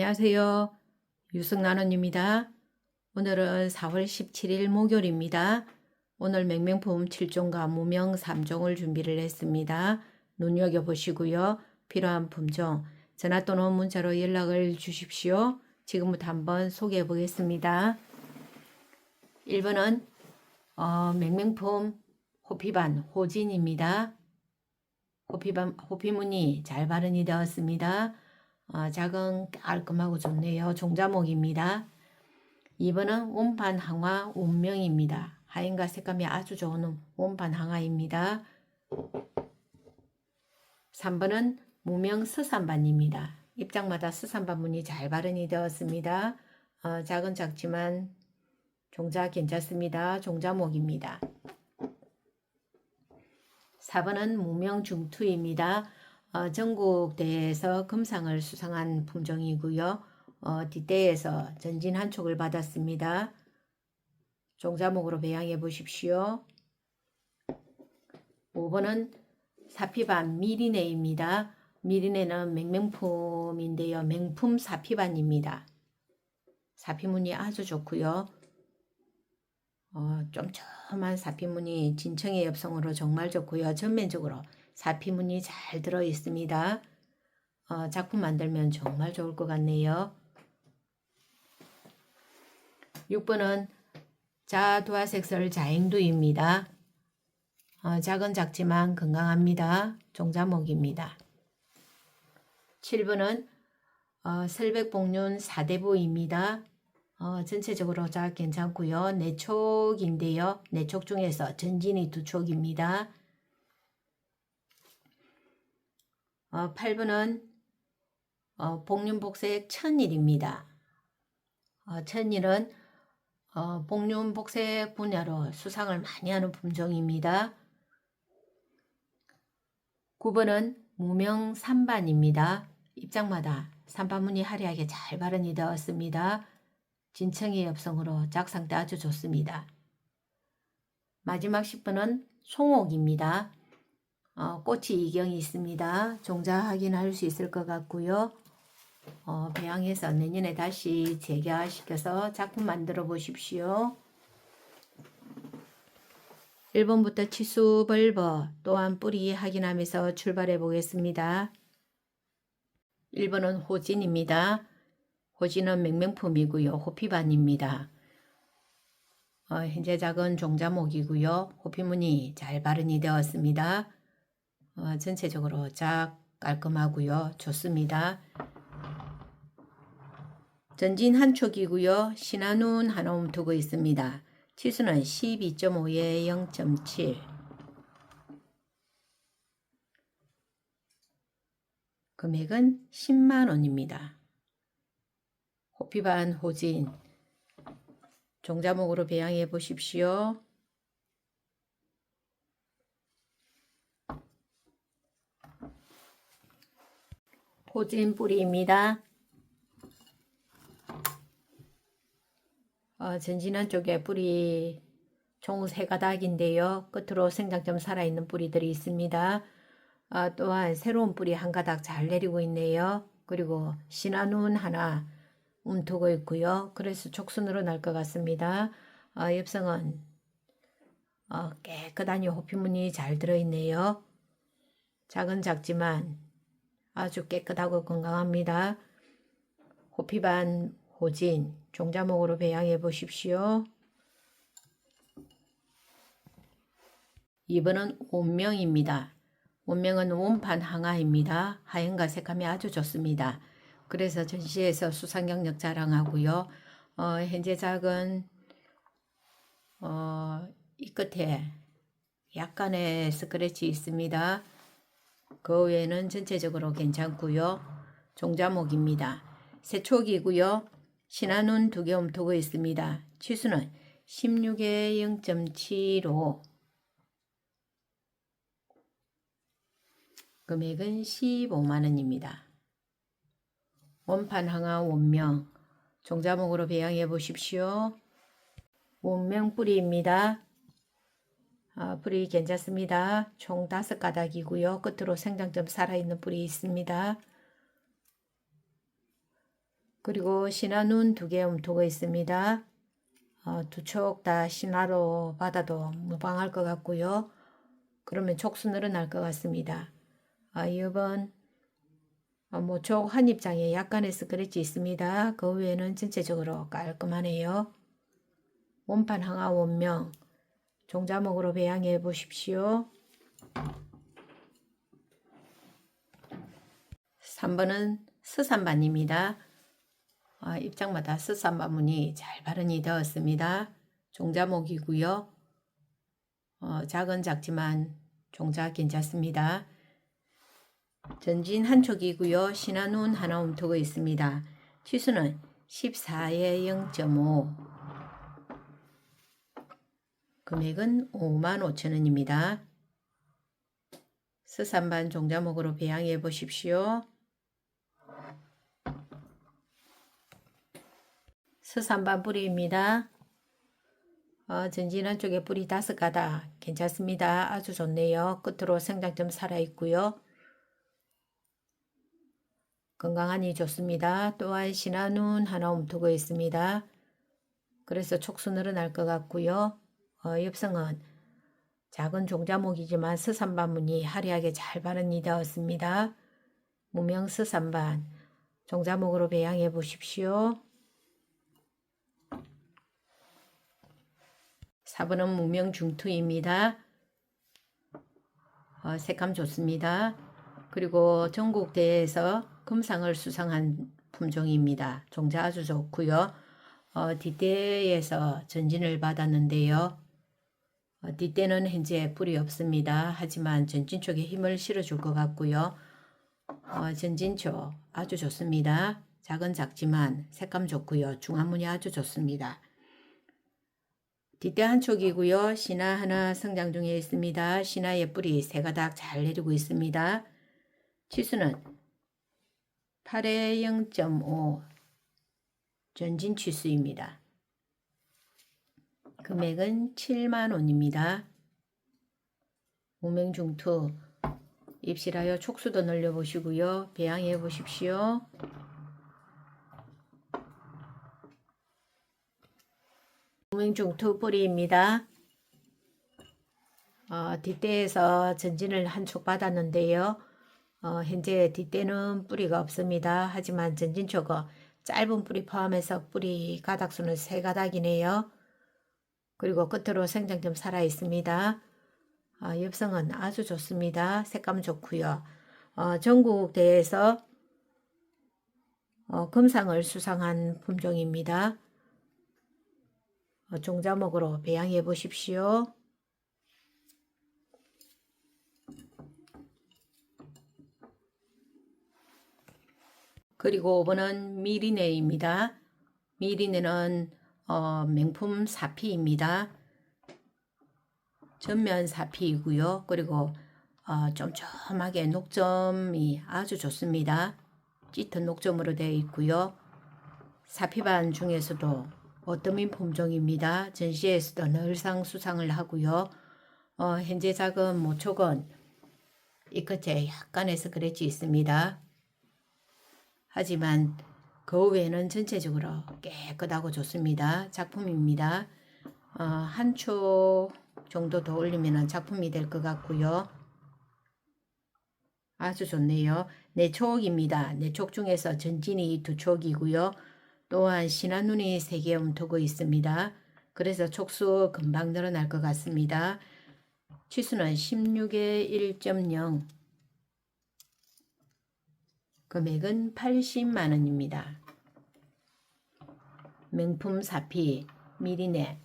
안녕하세요. 유승나눔입니다. 오늘은 4월 17일 목요일입니다. 오늘 맹명품 7종과 무명 3종을 준비를 했습니다. 눈여겨보시고요. 필요한 품종, 전화 또는 문자로 연락을 주십시오. 지금부터 한번 소개해 보겠습니다. 1번은 어, 맹명품 호피반 호진입니다. 호피반, 호피무늬 잘 발현이 되었습니다. 어, 작은 깔끔하고 좋네요. 종자목입니다. 2번은 원판 항화 운명입니다. 하얀과 색감이 아주 좋은 원판 항화입니다. 3번은 무명 서산반입니다. 입장마다 서산반 문이 잘 발현이 되었습니다. 어, 작은 작지만 종자 괜찮습니다. 종자목입니다. 4번은 무명 중투입니다. 어, 전국 대회에서 금상을 수상한 품종이고요. 어, 뒷대에서 전진 한 촉을 받았습니다. 종자목으로 배양해 보십시오. 5번은 사피반 미리네입니다. 미리네는 맹명품인데요. 맹품 사피반입니다. 사피문이 아주 좋고요. 어, 쫌쫌한 사피문이 진청의 엽성으로 정말 좋고요. 전면적으로 사피문이 잘 들어 있습니다. 어, 작품 만들면 정말 좋을 것 같네요. 6번은 자두화색설 자행두입니다. 어, 작은 작지만 건강합니다. 종자목입니다. 7번은 어, 설백복륜 사대부입니다. 어, 전체적으로 잘 괜찮고요. 내촉인데요. 내촉 중에서 전진이 두 촉입니다. 어, 8번은 어, 복륜복색 천일입니다. 어, 천일은 어, 복륜복색 분야로 수상을 많이 하는 품종입니다. 9번은 무명 3반입니다. 입장마다 3반문이 화려하게 잘 발현이 되었습니다. 진청의 엽성으로 작상 때 아주 좋습니다. 마지막 10번은 송옥입니다. 어, 꽃이 이경이 있습니다. 종자 확인할 수 있을 것 같고요. 어, 배양해서 내년에 다시 재개화시켜서 작품 만들어 보십시오. 1번부터 치수 벌버 또한 뿌리 확인하면서 출발해 보겠습니다. 1번은 호진입니다. 호진은 맹명품이고요. 호피반입니다. 어, 현재 작은 종자목이고요. 호피무늬 잘 발현이 되었습니다. 어, 전체적으로 작 깔끔하고요. 좋습니다. 전진 한 촉이고요. 신한운 한옴 두고 있습니다. 치수는 12.5에 0.7 금액은 10만원입니다. 호피반 호진 종자목으로 배양해 보십시오. 호진 뿌리입니다. 어, 전진한 쪽에 뿌리 총세 가닥인데요. 끝으로 생장점 살아있는 뿌리들이 있습니다. 어, 또한 새로운 뿌리 한 가닥 잘 내리고 있네요. 그리고 신한운 하나 움트고 있고요. 그래서 촉순으로 날 것 같습니다. 어, 엽성은 어, 깨끗하니 호피무늬 잘 들어있네요. 작은 작지만 아주 깨끗하고 건강합니다. 호피반 호진 종자목으로 배양해 보십시오. 2번은 온명입니다. 온명은 원판 항아입니다. 하얀과 색감이 아주 좋습니다. 그래서 전시에서 수상 경력 자랑하고요. 어, 현재 작은 어, 이 끝에 약간의 스크래치 있습니다. 그 외에는 전체적으로 괜찮고요. 종자목입니다. 세촉이고요. 신한운 두개 엄토고 있습니다. 치수는 16에 0.75 금액은 15만원입니다. 원판 항아 원명 종자목으로 배양해 보십시오. 원명 뿌리입니다. 아, 뿌리 괜찮습니다. 총 다섯 가닥이고요. 끝으로 생장점 살아있는 뿌리 있습니다. 그리고 신화눈 두 개 움트고 있습니다. 어, 두촉 다 신화로 받아도 무방할 것 같고요. 그러면 촉수 늘어날 것 같습니다. 아, 이번 어, 모촉 한 입장에 약간의 스크래치 있습니다. 그 외에는 전체적으로 깔끔하네요. 원판 항아 원명 종자목으로 배양해 보십시오. 3번은 스산반입니다. 아, 입장마다 스산반문이 잘 발현이 되었습니다. 종자목이고요. 어, 작은 작지만 종자 괜찮습니다. 전진 한 촉이고요. 신한운 하나 움트고 있습니다. 치수는 14에 0.5 금액은 5만 5천 원입니다. 스산반 종자목으로 배양해 보십시오. 스산반 뿌리입니다. 어, 전진 한 쪽에 뿌리 다섯 가닥 괜찮습니다. 아주 좋네요. 끝으로 생장점 살아있고요. 건강하니 좋습니다. 또한 신한운 하나 움트고 있습니다. 그래서 촉수 늘어날 것 같고요. 어, 엽성은 작은 종자목이지만 스산반문이 화려하게 잘 발현이 되었습니다. 무명 스산반 종자목으로 배양해 보십시오. 4번은 무명 중투입니다. 어, 색감 좋습니다. 그리고 전국대회에서 금상을 수상한 품종입니다. 종자 아주 좋고요. 어, 뒷대에서 전진을 받았는데요. 어, 뒷대는 현재 뿌리 없습니다. 하지만 전진 쪽에 힘을 실어줄 것 같고요. 어, 전진초 아주 좋습니다. 작은 작지만 색감 좋고요. 중안무늬 아주 좋습니다. 뒷대 한 촉이고요. 신화 하나 성장 중에 있습니다. 신화의 뿌리 세 가닥 잘 내리고 있습니다. 치수는 8에 0.5 전진 치수입니다. 금액은 7만 원입니다. 무명중투 입실하여 촉수도 늘려 보시고요. 배양해 보십시오. 무명중투 뿌리입니다. 어, 뒷대에서 전진을 한 촉 받았는데요. 어, 현재 뒷대는 뿌리가 없습니다. 하지만 전진초가 짧은 뿌리 포함해서 뿌리 가닥수는 세 가닥이네요. 그리고 끝으로 생장점 살아 있습니다. 어, 엽성은 아주 좋습니다. 색감 좋고요. 어, 전국 대회에서 어, 금상을 수상한 품종입니다. 어, 종자목으로 배양해 보십시오. 그리고 5번은 미리네입니다. 미리네는 어, 명품 사피입니다. 전면 사피이고요. 그리고 어, 쫌쫌하게 녹점이 아주 좋습니다. 짙은 녹점으로 되어 있고요. 사피반 중에서도 어떠민 품종입니다. 전시에서도 늘상 수상을 하고요. 어, 현재 작은 모촉은 이 끝에 약간의 스크래치 있습니다. 하지만 그 외에는 전체적으로 깨끗하고 좋습니다. 작품입니다. 어, 한초 정도 더 올리면 작품이 될 것 같고요. 아주 좋네요. 네 촉입니다. 네촉 중에서 전진이 두 촉이고요. 또한 신한눈이 세 개 움트고 있습니다. 그래서 촉수 금방 늘어날 것 같습니다. 치수는 16에 1.0 금액은 80만 원입니다. 명품 사피 미리네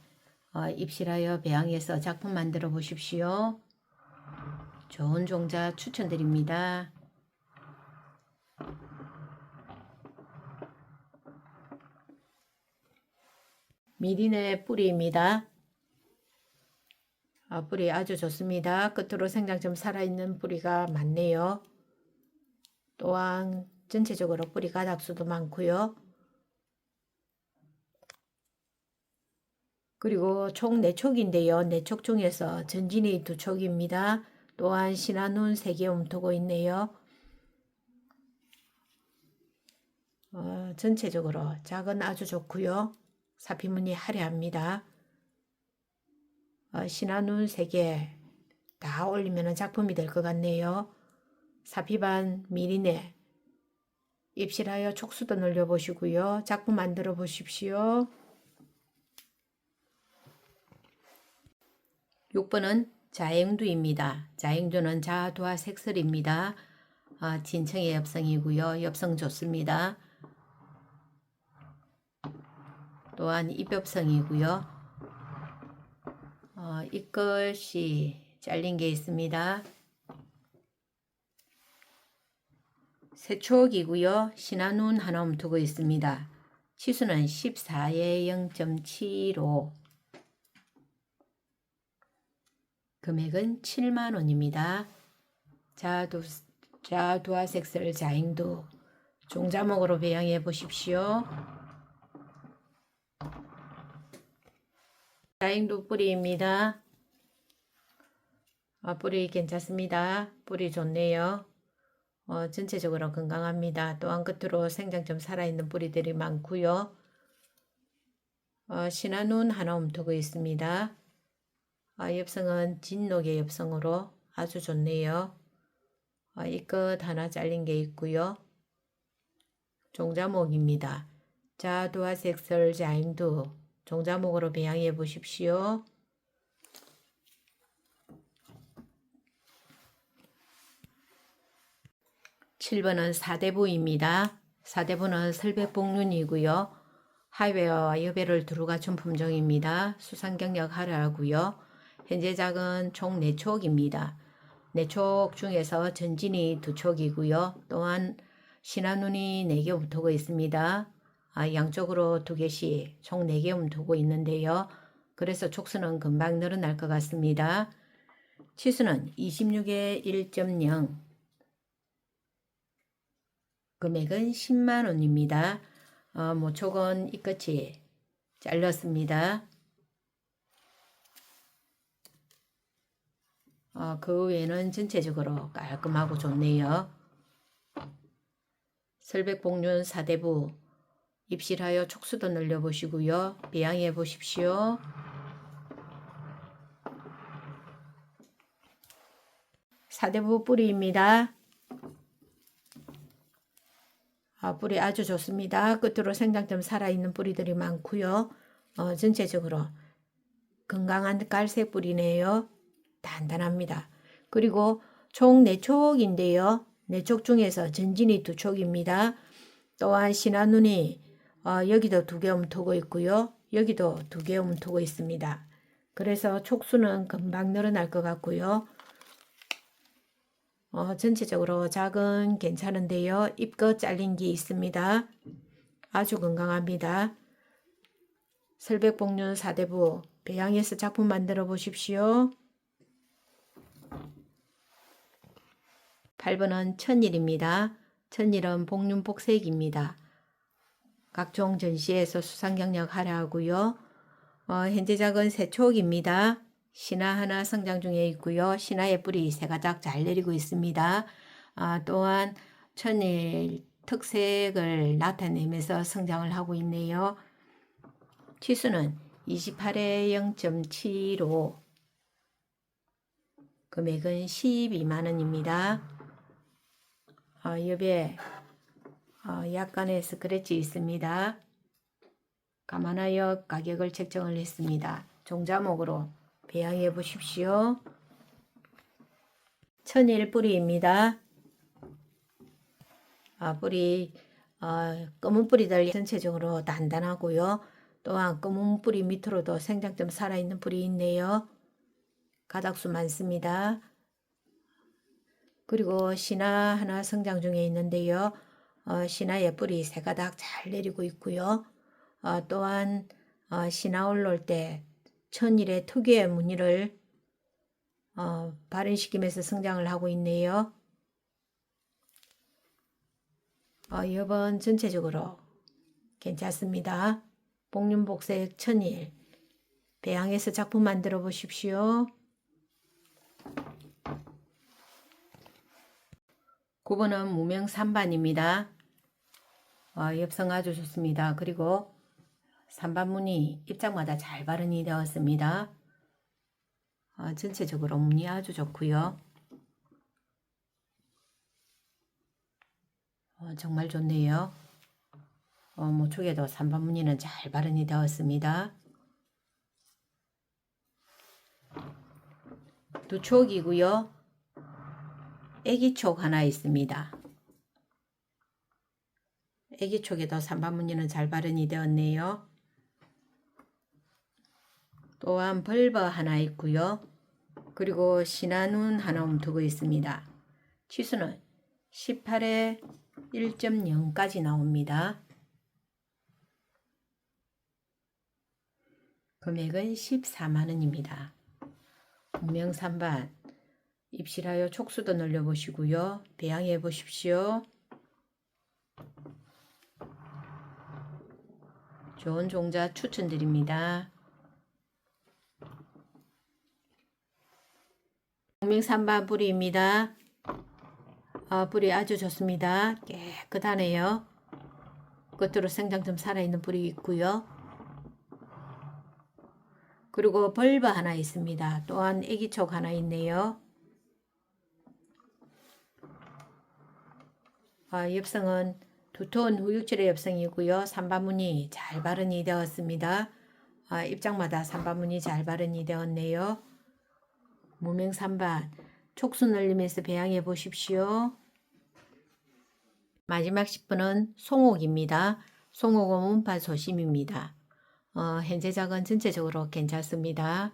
어, 입실하여 배양해서 작품 만들어 보십시오. 좋은 종자 추천드립니다. 미리네 뿌리입니다. 아, 뿌리 아주 좋습니다. 끝으로 생장점 살아있는 뿌리가 많네요. 또한 전체적으로 뿌리 가닥수도 많고요. 그리고 총 4촉인데요. 4촉 중에서 전진이 2촉입니다. 또한 신한눈 3개 움트고 있네요. 어, 전체적으로 작은 아주 좋고요. 사피무늬 화려합니다. 어, 신한눈 3개 다 올리면 작품이 될 것 같네요. 사피반 미리네 입실하여 촉수도 늘려보시고요. 작품 만들어 보십시오. 6번은 자행두입니다. 자행두는 자두와 색설입니다. 아, 진청의 엽성이고요. 엽성 좋습니다. 또한 입엽성이고요. 어, 이것이 잘린 게 있습니다. 세촉이고요. 신한운 하나 움두고 있습니다. 치수는 14에 0.75 금액은 7만 원입니다. 자두, 자두와 색설 자행도 종자목으로 배양해 보십시오. 자행도 뿌리입니다. 아, 뿌리 괜찮습니다. 뿌리 좋네요. 어, 전체적으로 건강합니다. 또한 끝으로 생장점 살아있는 뿌리들이 많고요. 어, 신한운 하나 움트고 있습니다. 아, 엽성은 진녹의 엽성으로 아주 좋네요. 아, 이끝 하나 잘린 게 있고요. 종자목입니다. 자두와 색설 자임두 종자목으로 배양해 보십시오. 7번은 사대부입니다. 사대부는 설백복륜이고요. 하이웨어와 여배를 두루 갖춘 품종입니다. 수상 경력 하라고요. 현재 작은 총 4촉입니다. 4촉 중에서 전진이 2촉이고요. 또한 신한눈이 4개 움트고 있습니다. 아, 양쪽으로 2개씩 총 4개 움트고 있는데요. 그래서 촉수는 금방 늘어날 것 같습니다. 치수는 26에 1.0 금액은 10만 원입니다. 어, 모촉은 이 끝이 잘렸습니다. 어, 그 외에는 전체적으로 깔끔하고 좋네요. 설백복륜 사대부 입실하여 촉수도 늘려보시고요. 배양해 보십시오. 사대부 뿌리입니다. 아, 뿌리 아주 좋습니다. 끝으로 생장점 살아있는 뿌리들이 많고요. 어, 전체적으로 건강한 깔색 뿌리네요. 단단합니다. 그리고 총 4촉인데요. 4촉 중에서 전진이 2촉입니다. 또한 신한눈이 어, 여기도 두 개 움트고 있고요. 여기도 두 개 움트고 있습니다. 그래서 촉수는 금방 늘어날 것 같고요. 어, 전체적으로 작은 괜찮은데요. 잎껏 잘린 게 있습니다. 아주 건강합니다. 설백복륜 사대부 배양해서 작품 만들어 보십시오. 8번은 천일입니다. 천일은 복륜복색입니다. 각종 전시에서 수상 경력 하라고요. 어, 현재 작은 세촉입니다. 신화 하나 성장 중에 있고요. 신화의 뿌리 세 가닥 잘 내리고 있습니다. 아, 또한 천일 특색을 나타내면서 성장을 하고 있네요. 치수는 28에 0.75 금액은 12만원입니다. 어, 옆에 어, 약간의 스크래치 있습니다. 감안하여 가격을 책정을 했습니다. 종자목으로 배양해 보십시오. 천일 뿌리입니다. 아, 뿌리 어, 검은 뿌리들 전체적으로 단단하고요. 또한 검은 뿌리 밑으로도 생장점 살아있는 뿌리 있네요. 가닥수 많습니다. 그리고 신화 하나 성장 중에 있는데요. 어, 신화의 뿌리 세 가닥 잘 내리고 있고요. 어, 또한 어, 신화 올라올 때 천일의 특유의 무늬를 어, 발현시키면서 성장을 하고 있네요. 어, 이번 전체적으로 괜찮습니다. 복륜복색 천일 배양해서 작품 만들어 보십시오. 9번은 무명 3반입니다. 어, 엽성 아주 좋습니다. 그리고 3번 문이 입장마다 잘 발현이 되었습니다. 어, 전체적으로 문이 아주 좋고요. 어, 정말 좋네요. 어, 모촉에도 3번 무늬는 잘 발현이 되었습니다. 두 촉이고요. 애기촉 하나 있습니다. 애기촉에도 3번 무늬는 잘 발현이 되었네요. 또한 벌버 하나 있고요. 그리고 신한운 하나 움두고 있습니다. 치수는 18에 1.0까지 나옵니다. 금액은 14만원입니다. 분명산반 입실하여 촉수도 늘려보시고요. 배양해 보십시오. 좋은 종자 추천드립니다. 분명산반 뿌리입니다. 아, 뿌리 아주 좋습니다. 깨끗하네요. 겉으로 생장 좀 살아있는 뿌리 있고요. 그리고 벌바 하나 있습니다. 또한 애기촉 하나 있네요. 아, 엽성은 두터운 후육질의 엽성이고요. 3반문이 잘 발현이 되었습니다. 아, 입장마다 3반문이 잘 발현이 되었네요. 무명 3반 촉수 늘리면서 배양해 보십시오. 마지막 10분은 송옥입니다. 송옥은 문판 소심입니다. 어, 현재 작은 전체적으로 괜찮습니다.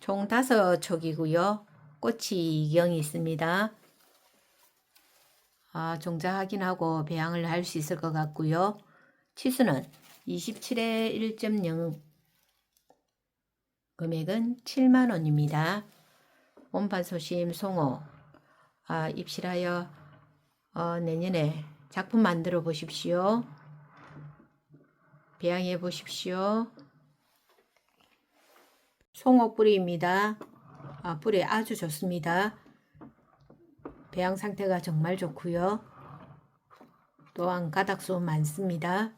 총 다섯 촉이고요. 꽃이 이경이 있습니다. 아, 종자 확인하고 배양을 할 수 있을 것 같고요. 치수는 27에 1.0 금액은 7만원입니다. 온판 소심 송호 아, 입실하여 어, 내년에 작품 만들어 보십시오. 배양해 보십시오. 송어 뿌리입니다. 아, 뿌리 아주 좋습니다. 배양 상태가 정말 좋고요. 또한 가닥수 많습니다.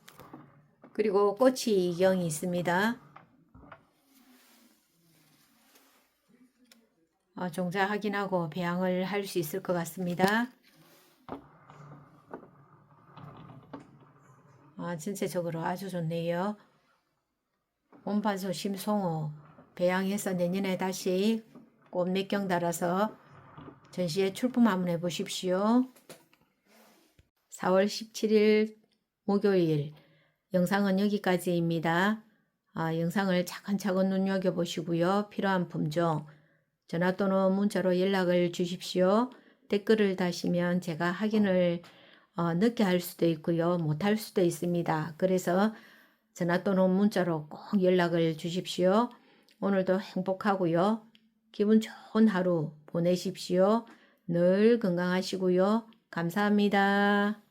그리고 꽃이 이경이 있습니다. 어, 종자 확인하고 배양을 할 수 있을 것 같습니다. 아, 전체적으로 아주 좋네요. 온판소 심송호 배양해서 내년에 다시 꽃 몇 경 달아서 전시에 출품 한번 해보십시오. 4월 17일 목요일 영상은 여기까지입니다. 아, 영상을 차근차근 눈여겨보시고요. 필요한 품종 전화 또는 문자로 연락을 주십시오. 댓글을 다시면 제가 확인을 어, 늦게 할 수도 있고요. 못할 수도 있습니다. 그래서 전화 또는 문자로 꼭 연락을 주십시오. 오늘도 행복하고요. 기분 좋은 하루 보내십시오. 늘 건강하시고요. 감사합니다.